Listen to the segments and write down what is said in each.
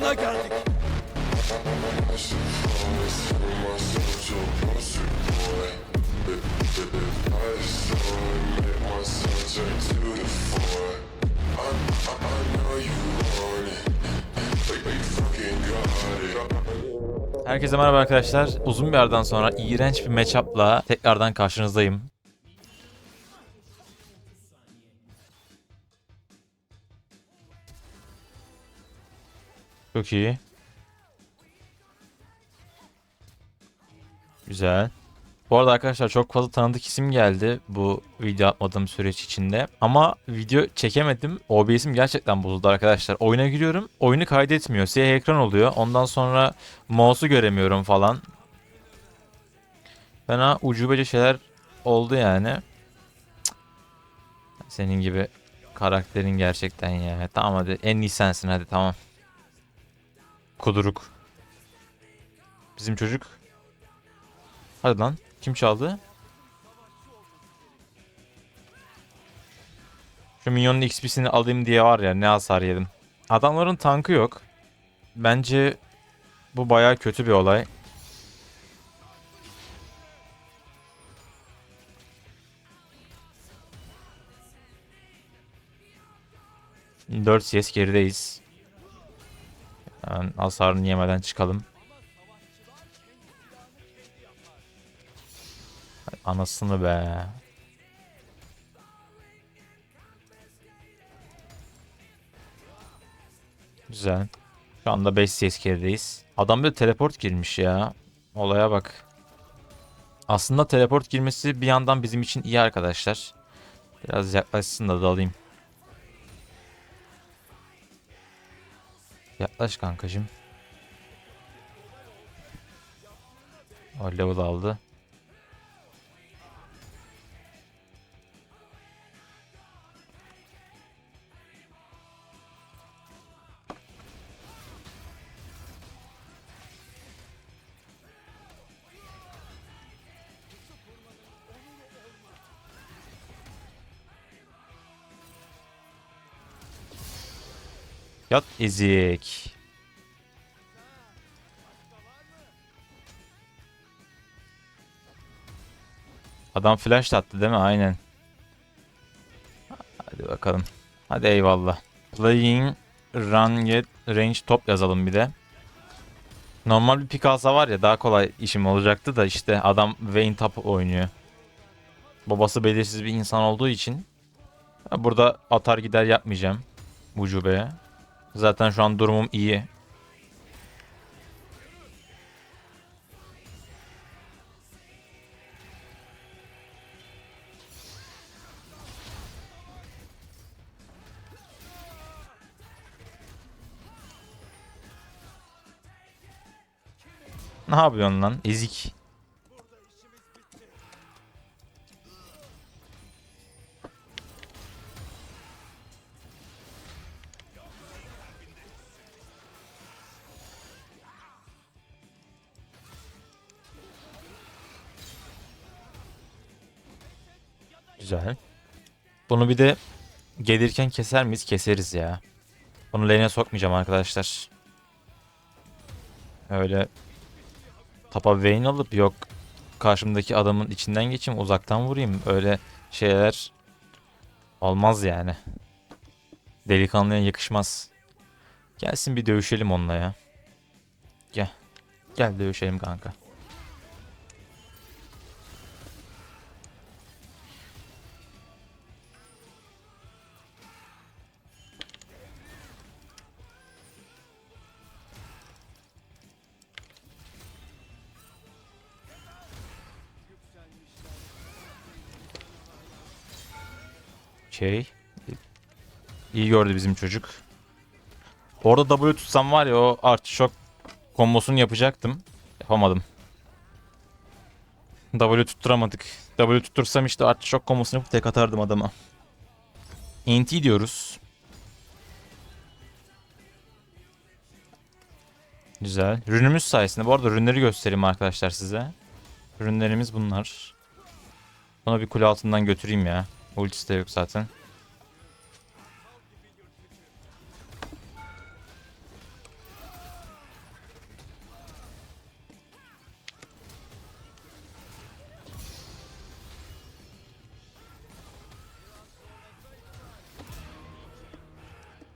sona geldik. Herkese merhaba arkadaşlar. Uzun bir aradan sonra iğrenç bir matchup'la tekrardan karşınızdayım. Çok iyi. Güzel. Bu arada arkadaşlar çok fazla tanıdık isim geldi bu video atmadığım süreç içinde. Ama video çekemedim. OBS'im gerçekten bozuldu arkadaşlar. Oyuna giriyorum. Oyunu kaydetmiyor. Siyah ekran oluyor. Ondan sonra mouse'u göremiyorum falan. Fena ucubece şeyler oldu yani. Senin gibi karakterin gerçekten ya. Tamam hadi. En iyi sensin hadi tamam. Kuduruk. Bizim çocuk. Hadi lan. Kim çaldı? Şu minyonun XP'sini alayım diye var ya ne hasar yedim. Adamların tankı yok. Bence bu baya kötü bir olay. Dört CS gerideyiz. Hemen hasarını yemeden çıkalım. Anasını be. Güzel. Şu anda 5 CS gerideyiz. Adam de teleport girmiş ya. Olaya bak. Aslında teleport girmesi bir yandan bizim için iyi arkadaşlar. Biraz yaklaşsın da dalayım. Yaklaş kankacım. O level aldı. Yat ezik. Adam flash attı değil mi? Aynen. Hadi bakalım. Hadi eyvallah. Playing run get range top yazalım bir de. Normal bir pick alsa var ya daha kolay işim olacaktı da işte adam Vayne top oynuyor. Babası belirsiz bir insan olduğu için burada atar gider yapmayacağım. Ucubeye. Zaten şu an durumum iyi. Ne yapıyorsun lan? Ezik. Güzel. Bunu bir de gelirken keser miyiz? Keseriz ya. Bunu lane'e sokmayacağım arkadaşlar. Öyle tapa Vayne alıp yok karşımdaki adamın içinden geçeyim uzaktan vurayım. Öyle şeyler olmaz yani. Delikanlıya yakışmaz. Gelsin bir dövüşelim onunla ya. Gel. Gel dövüşelim kanka. Şey. İyi gördü bizim çocuk. Orada W tutsam var ya o artı şok kombosunu yapacaktım. Yapamadım. W tutturamadık. W tuttursam işte artı şok kombosunu yapıp tek atardım adama. NT diyoruz. Güzel. Rünümüz sayesinde. Bu arada rünleri göstereyim arkadaşlar size. Rünlerimiz bunlar. Buna bir kule altından götüreyim ya. Ultisi de yok zaten.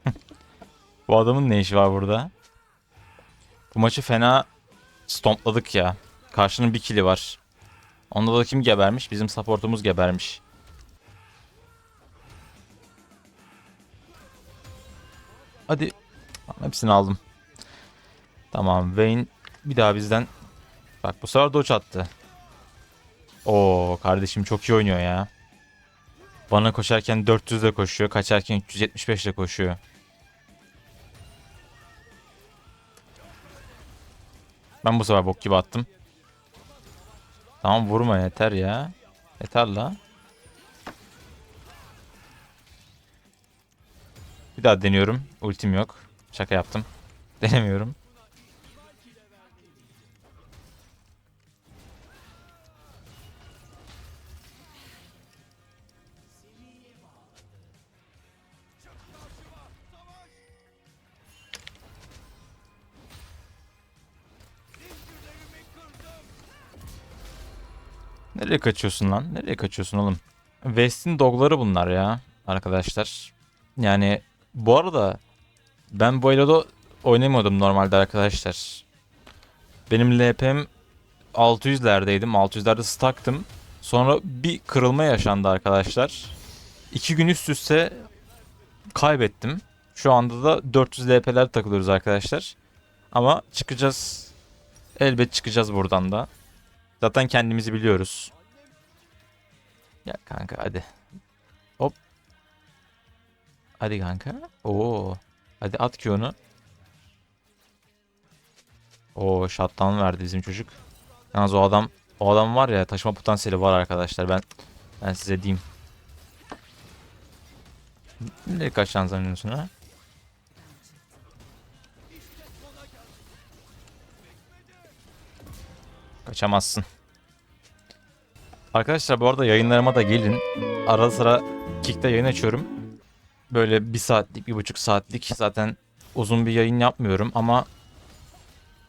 Bu adamın ne işi var burada? Bu maçı fena stompladık ya. Karşının bir kili var. Onda da kim gebermiş? Bizim supportumuz gebermiş. Hadi. Tamam, hepsini aldım. Tamam Vayne bir daha bizden. Bak bu sefer dodge attı. Oo kardeşim çok iyi oynuyor ya. Bana koşarken 400 ile koşuyor. Kaçarken 375 ile koşuyor. Ben bu sefer bok gibi attım. Tamam vurma yeter ya. Yeter la. Bir daha deniyorum. Ultim yok. Şaka yaptım. Denemiyorum. Nereye kaçıyorsun lan? Nereye kaçıyorsun oğlum? West'in dogları bunlar ya arkadaşlar. Yani bu arada ben bu Elo'da oynamıyordum normalde arkadaşlar. Benim LP'm 600'lerdeydim. 600'lerde stuck'tım. Sonra bir kırılma yaşandı arkadaşlar. İki gün üst üste kaybettim. Şu anda da 400 LP'ler takılıyoruz arkadaşlar. Ama çıkacağız. Elbet çıkacağız buradan da. Zaten kendimizi biliyoruz. Ya kanka hadi. Hadi kanka. Oo. Hadi at onu. Oo shutdown verdi bizim çocuk. Yalnız o adam o adam var ya taşıma potansiyeli var arkadaşlar. Ben ben size diyeyim. Nereye kaçacağını zannediyorsun ha? Kaçamazsın. Arkadaşlar bu arada yayınlarıma da gelin. Arada sıra Kick'te yayın açıyorum. Böyle bir saatlik, bir buçuk saatlik. Zaten uzun bir yayın yapmıyorum ama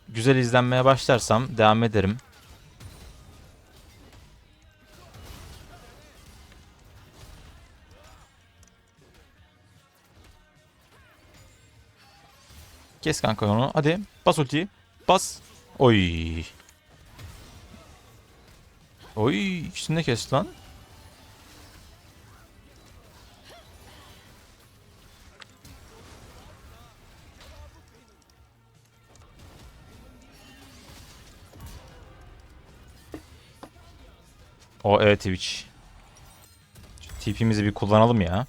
güzel izlenmeye başlarsam devam ederim. Kes kanka onu. Hadi bas ultiyi. Bas. Oy. Oy ikisini de kes lan. O evet Twitch. TP'mizi bir kullanalım ya.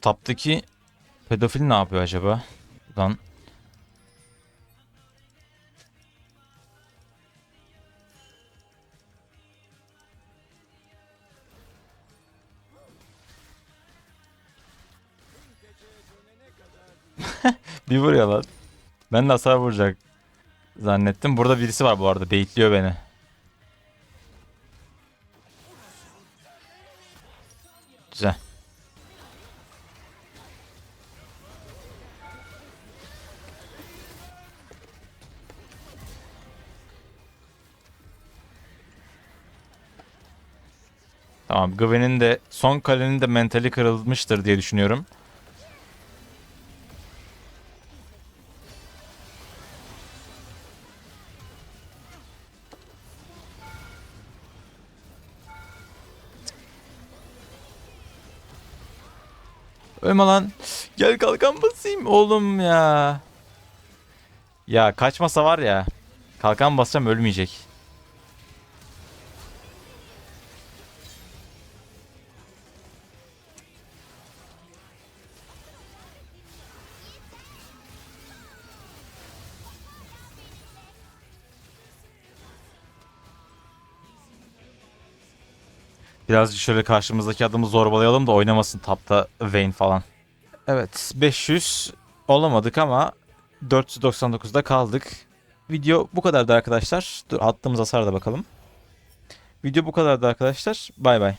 Taptaki pedofil ne yapıyor acaba? Lan. bir vuruyor lan. Ben de hasar vuracak zannettim. Burada birisi var bu arada. Baitliyor beni. Güzel. Tamam. Gwen'in de son kalenin de mentali kırılmıştır diye düşünüyorum. Ölme lan. Gel kalkan basayım oğlum ya. Ya kaçmasa var ya. Kalkan basacağım ölmeyecek. Birazcık şöyle karşımızdaki adamı zorbalayalım da oynamasın tapta Vayne falan. Evet 500 olamadık ama 499'da kaldık. Video bu kadardı arkadaşlar. Dur attığımız hasar da bakalım. Video bu kadardı arkadaşlar. Bay bay.